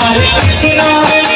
Hare Krishna.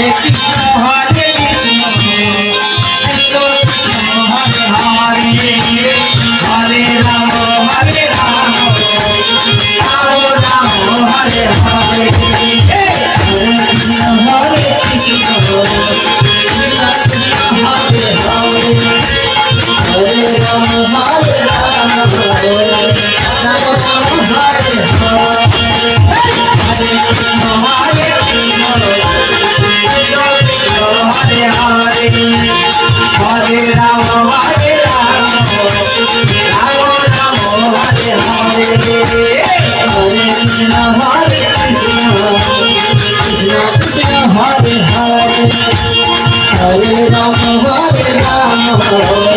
Hare Krishna Hare Rama Hare Rama